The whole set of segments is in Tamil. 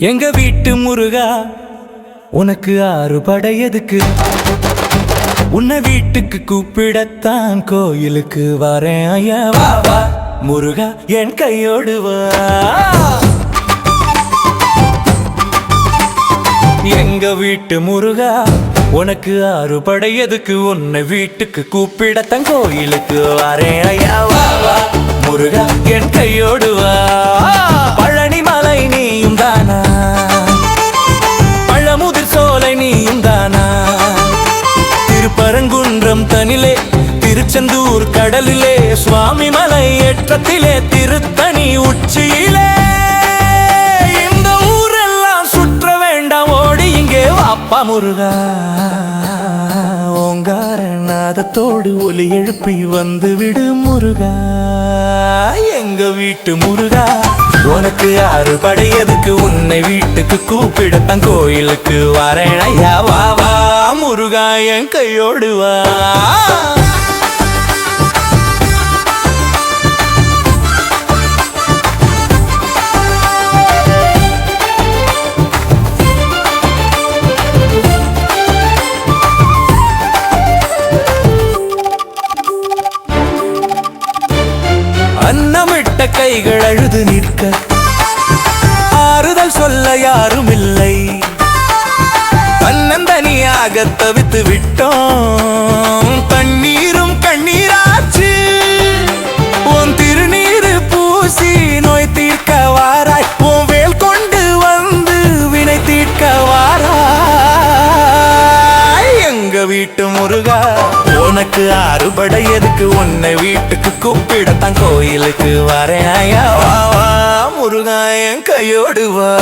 எங்க வீட்டு முருகா உனக்கு ஆறு படையதுக்கு உன்னை வீட்டுக்கு கூப்பிடத்தான் கோயிலுக்கு வரேன் ஐயா. வா வா முருகா என் கையோடு வா. எங்க வீட்டு முருகா உனக்கு ஆறு படையதுக்கு உன்னை வீட்டுக்கு கூப்பிடத்தான் கோயிலுக்கு வரேன் ஐயா. வா வா முருகா என் கையோடு வா. திருச்செந்தூர் கடலிலே சுவாமி மலை ஏற்றத்திலே திருத்தணி உச்சியிலே. இந்த ஊரெல்லாம் சுற்ற வேண்டாம் ஓடி இங்கே வாப்பா முருகா. ஓங்கார நாதத்தோடு ஒலி எழுப்பி வந்து விடு முருகா. எங்க வீட்டு முருகா? உனக்கு யாரு படையதுக்கு உன்னை வீட்டுக்கு கூப்பிடத்தான் கோயிலுக்கு வரேன் ஐயா. வா வா முருகா என் கையோடு வா. அன்னமிட்ட கைகள் அழுது நிற்க. ஆறுதல் சொல்ல யாரும் இல்லை தன்னந்தனியாக தவித்து விட்டோம் உனக்கு அறுபடை எதுக்கு? உன்னை வீட்டுக்கு கூப்பிடத்தான் கோயிலுக்கு வரேன். ஐயா வா வா முருகா என் கையோடு வா.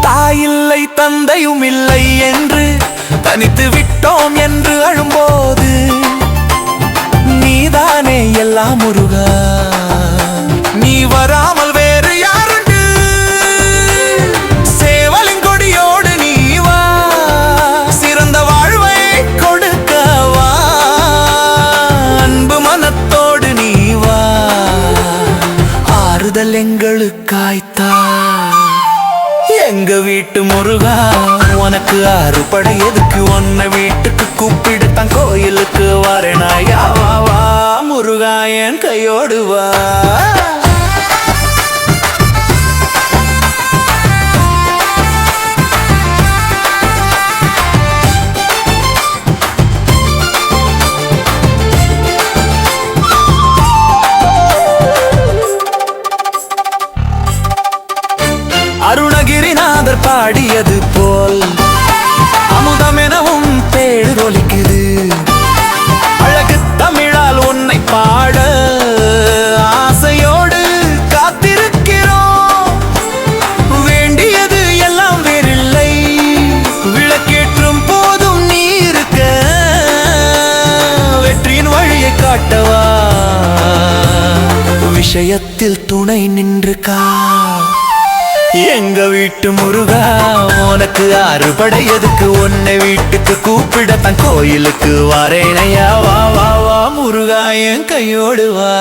தாயில்லை தந்தையும் இல்லை என்று தனித்து விட்டோம் என்று எங்க வீட்டு முருகா? உனக்கு ஆறு படை எதுக்கு உன்னை வீட்டுக்கு கூப்பிடுத்தான் கோயிலுக்கு வரேனாயா வா முருகா என் கையோடுவா அருணகிரிநாதர் பாடியது போல் அமுதமெனவும் பேடு ஒலிக்குது அழகு தமிழால் உன்னை பாட ஆசையோடு காத்திருக்கிறோம். வேண்டியது எல்லாம் வேறில்லை. விளக்கேற்றும் போதும் நீ இருக்க. வெற்றியின் வழியை காட்டவா. விஷயத்தில் துணை நின்று கா எங்க வீட்டு முருகா உனக்கு ஆறு படையதுக்கு உன்னை வீட்டுக்கு கூப்பிட? தன் கோயிலுக்கு வரேனையா வா வா வா முருகா என் கையோடு வா.